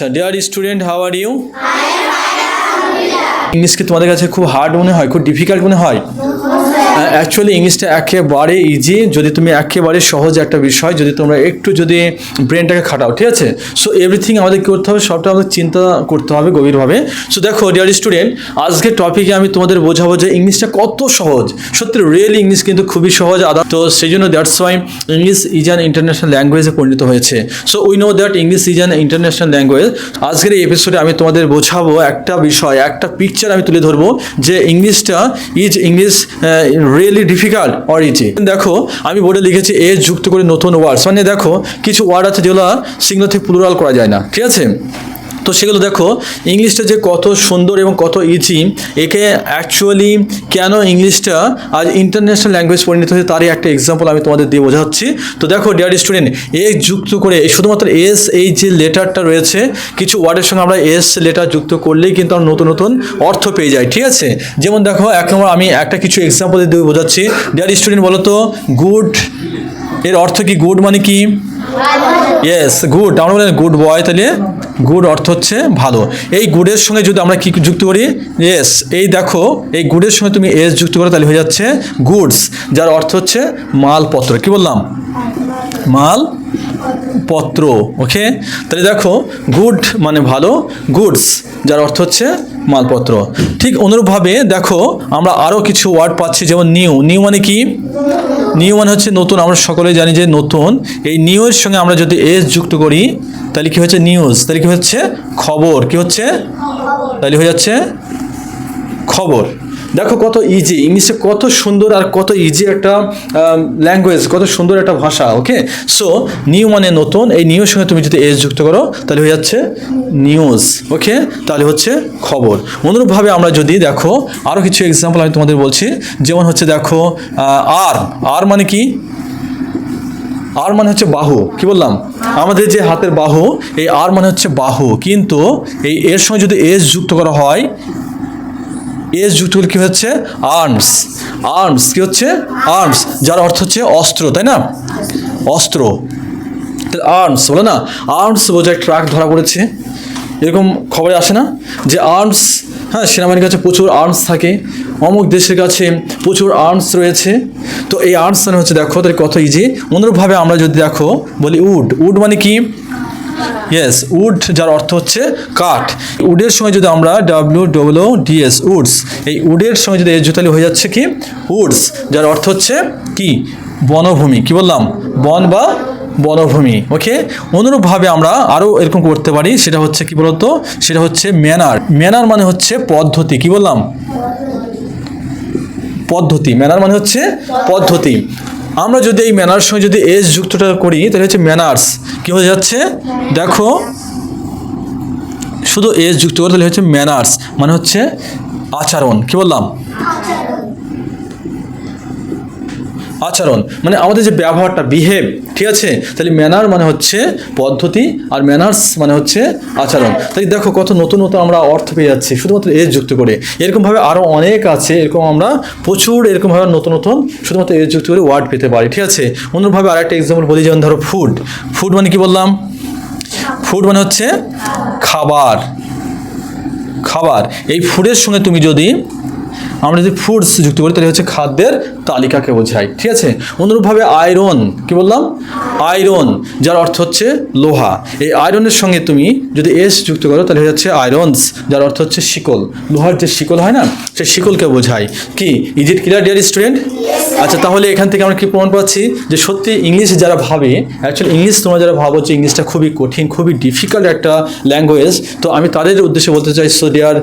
আচ্ছা dear student how are you English কি তোমাদের কাছে খুব হার্ড মনে হয়? খুব ডিফিকাল্ট মনে হয়? অ্যাকচুয়ালি ইংলিশটা একেবারে ইজি যদি তুমি একেবারে সহজ একটা বিষয়, যদি তোমরা একটু যদি ব্রেনটাকে খাটাও, ঠিক আছে? সো এভরিথিং আমাদের কী করতে হবে? সবটা আমাদের চিন্তা করতে হবে গভীরভাবে। সো দেখো ডিয়ার স্টুডেন্ট আজকের টপিকে আমি তোমাদের বোঝাবো যে ইংলিশটা কত সহজ। সত্যি রিয়েল ইংলিশ কিন্তু খুবই সহজ। আদা তো সেই জন্য that's why English is an international ল্যাঙ্গুয়েজে পরিণত হয়েছে। So we know that English is an international language আজকের এই এপিসোডে আমি তোমাদের বোঝাবো একটা বিষয়, একটা পিকচার আমি তুলে ধরবো যে ইংলিশটা is English really difficult or easy দেখো, আমি বোর্ডে লিখেছি এ যুক্ত করে নতুন ওয়ার্ডস মানে দেখো, কিছু ওয়ার্ড আছে যেগুলো সিঙ্গল থেকে প্লুরাল করা যায় না। ঠিক আছে? তো সেগুলো দেখো ইংলিশটা যে কত সুন্দর এবং কত ইজি একে অ্যাকচুয়ালি কেন ইংলিশটা আজ ইন্টারন্যাশনাল ল্যাঙ্গুয়েজ পরিণত হয়েছে তারই একটা এক্সাম্পল আমি তোমাদের দিয়ে বোঝাচ্ছি। তো দেখো ডিয়ার স্টুডেন্ট এ যুক্ত করে শুধুমাত্র এস এই যে লেটারটা রয়েছে কিছু ওয়ার্ডের সঙ্গে আমরা এস লেটার যুক্ত করলেই কিন্তু আমরা নতুন নতুন অর্থ পেয়ে যাই ঠিক আছে? যেমন দেখো এক নম্বর আমি একটা কিছু এক্সাম্পল দিয়ে বোঝাচ্ছি। ডিয়ার স্টুডেন্ট বলো তো গুড এর অর্থ কি গুড মানে কি? ইয়েস গুড আমরা বলেন গুড বয় তাহলে গুড অর্থ হচ্ছে ভালো। এই গুডের সঙ্গে যদি আমরা কি যুক্ত করি? ইয়েস এই দেখো, এই গুডের সঙ্গে তুমি এস যুক্ত করো, তাহলে হয়ে যাচ্ছে গুডস যার অর্থ হচ্ছে মালপত্র। কি বললাম? মাল পত্র ওকে তাহলে দেখো গুড মানে ভালো গুডস যার অর্থ হচ্ছে মালপত্র। ঠিক অনুরূপভাবে দেখো, আমরা আরও কিছু ওয়ার্ড পাচ্ছি, যেমন নিউ নিউ মানে কি? নিউ মানে হচ্ছে নতুন, আমরা সকলেই জানি যে নতুন। এই নিউয়ের সঙ্গে আমরা যদি এস যুক্ত করি, তাহলে কি হচ্ছে নিউজ? তাহলে কি হচ্ছে খবর? কি হচ্ছে? তাহলে হয়ে যাচ্ছে খবর। দেখো কত ইজি ইংলিশে কত সুন্দর আর কত ইজি একটা ল্যাঙ্গুয়েজ কত সুন্দর একটা ভাষা ওকে সো নিউ মানে নতুন, এই নিউর সঙ্গে তুমি যদি এস যুক্ত করো, তাহলে হয়ে যাচ্ছে নিউজ ওকে তাহলে হচ্ছে খবর। অনুরূপভাবে আমরা যদি দেখো আরও কিছু এক্সাম্পল আমি তোমাদের বলছি, যেমন হচ্ছে দেখো আর আর মানে কি? আর মানে হচ্ছে বাহু, কি বললাম? আমাদের যে হাতের বাহু, এই আর মানে হচ্ছে বাহু, কিন্তু এই এর সঙ্গে যদি এস যুক্ত করা হয় এস যুক্ত করলে কি হচ্ছে? আর্মস আর্মস কি হচ্ছে? আর্মস যার অর্থ হচ্ছে অস্ত্র, তাই না? অস্ত্র। আর্মস বলে না? আর্মস বোঝায় ট্রাক ধরা পড়েছে। এরকম খবরে আসে না? যে আর্মস হ্যাঁ সেনাবাহিনীর কাছে প্রচুর আর্মস থাকে। অমুক দেশের কাছে প্রচুর আর্মস রয়েছে। তো এই আর্মস মানে হচ্ছে, দেখো তাহলে কত ইজি অনুরূপভাবে আমরা যদি দেখো, বলি উড। উড মানে কি? ইয়েস উড যার অর্থ হচ্ছে কাঠ। উডের সঙ্গে যদি আমরা ডাব্লিউ ডব্লিউ ডিএস উডস এই উডের সঙ্গে যদি এর জোতালি হয়ে যাচ্ছে কি? উডস যার অর্থ হচ্ছে কি? বনভূমি। কি বললাম? বন বা বনভূমি ওকে অনুরূপভাবে আমরা আরও এরকম করতে পারি, সেটা হচ্ছে কি বলতো? সেটা হচ্ছে ম্যানার ম্যানার মানে হচ্ছে পদ্ধতি, কি বললাম? পদ্ধতি। ম্যানার মানে হচ্ছে পদ্ধতি। আমরা যদি এই ম্যানার্স সঙ্গে যদি এস যুক্তটা করি, তাহলে হচ্ছে ম্যানার্স কী হয়ে যাচ্ছে? দেখো, শুধু এস যুক্ত করে, তাহলে হচ্ছে ম্যানার্স মানে হচ্ছে আচরণ। কি বললাম? আচরণ মানে আমাদের যে ব্যবহারটা বিহেভ ঠিক আছে? তাহলে ম্যানার মানে হচ্ছে পদ্ধতি আর ম্যানার্স মানে হচ্ছে আচরণ। তাই দেখো কত নতুন নতুন আমরা অর্থ পেয়ে যাচ্ছি, শুধুমাত্র এস যুক্ত করে। এরকমভাবে আরও অনেক আছে, এরকম আমরা প্রচুর এরকমভাবে নতুন নতুন, শুধুমাত্র এস যুক্ত করে ওয়ার্ড পেতে পারি, ঠিক আছে? অন্যভাবে আরেকটা এক্সাম্পল বলি, যেমন ধরো ফুড ফুড মানে কি বললাম? ফুড মানে হচ্ছে খাবার। খাবার। এই ফুডের সঙ্গে তুমি যদি আমরা যদি ফুডস যুক্ত করি তাহলে হচ্ছে খাদ্যের তালিকাকে বোঝায় ঠিক আছে? অনুরূপভাবে আয়রন কি বললাম? আয়রন যার অর্থ হচ্ছে লোহা। এই আয়রনের সঙ্গে তুমি যদি এস যুক্ত করো তাহলে হয়ে যাচ্ছে আয়রনস যার অর্থ হচ্ছে শিকল। লোহার যে শিকল হয় না সেই শিকলকে বোঝায় কি? Is it clear dear student আচ্ছা তাহলে এখান থেকে আমরা কি প্রমাণ পাচ্ছি? যে সত্যি ইংলিশ যারা ভাবে অ্যাকচুয়ালি ইংলিশ তোমরা যারা ভাবো যে ইংলিশটা খুবই কঠিন খুবই ডিফিকাল্ট একটা ল্যাঙ্গুয়েজ তো আমি তাদের উদ্দেশ্যে বলতে চাই সো ডিয়ার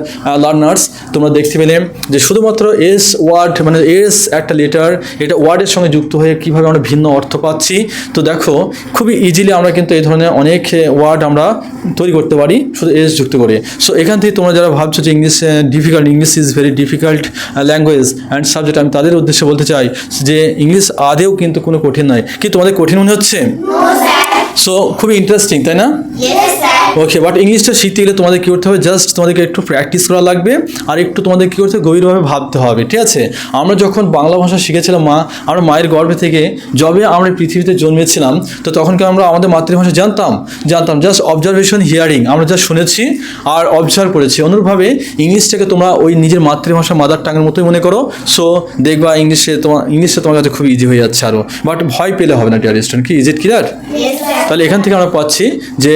লার্নার্স তোমরা দেখতে পেলে যে শুধুমাত্র এস ওয়ার্ড মানে এস একটা লেটার এটা ওয়ার্ডের সঙ্গে যুক্ত হয়ে কীভাবে আমরা ভিন্ন অর্থ পাচ্ছি? তো দেখো, খুবই ইজিলি আমরা কিন্তু এই ধরনের অনেক ওয়ার্ড আমরা তৈরি করতে পারি, শুধু এস যুক্ত করে। সো এখান থেকে তোমরা যারা ভাবছ যে English difficult English is very difficult language and subject আমি তাদের উদ্দেশ্যে বলতে চাই যে ইংলিশ আদেও কিন্তু কোনো কঠিন নয়। কি তোমাদের কঠিন মনে হচ্ছে? সো খুবই ইন্টারেস্টিং তাই না? ওকে বাট ইংলিশটা শিখতে গেলে তোমাদের কী করতে হবে? জাস্ট তোমাদেরকে একটু প্র্যাকটিস করা লাগবে। আর একটু তোমাদের কী করতে হবে? গভীরভাবে ভাবতে হবে ঠিক আছে? আমরা যখন বাংলা ভাষা শিখেছিলাম মা আমরা মায়ের গর্ভে থেকে যবে আমরা পৃথিবীতে জন্মেছিলাম তো তখনকে আমরা আমাদের মাতৃভাষা জানতাম? জানতাম। জাস্ট অবজারভেশন হিয়ারিং আমরা যা শুনেছি আর অবজার্ভ করেছি। অনুরূপভাবে ইংলিশটাকে তোমরা ওই নিজের মাতৃভাষা মাদার টাঙের মতোই মনে করো। সো দেখবা ইংলিশে তোমার ইংলিশটা তোমার কাছে খুব ইজি হয়ে যাচ্ছে আরও বাট ভয় পেলে হবে না ডিয়ার স্টুডেন্ট কি? Is it clear. তাহলে এখান থেকে আমরা পাচ্ছি যে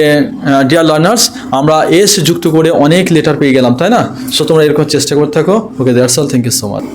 ডিয়ার লার্নার্স আমরা এস যুক্ত করে অনেক লেটার পেয়ে গেলাম, তাই না? সো তোমরা এরকম চেষ্টা করতে থাকো। Okay there all thank you so much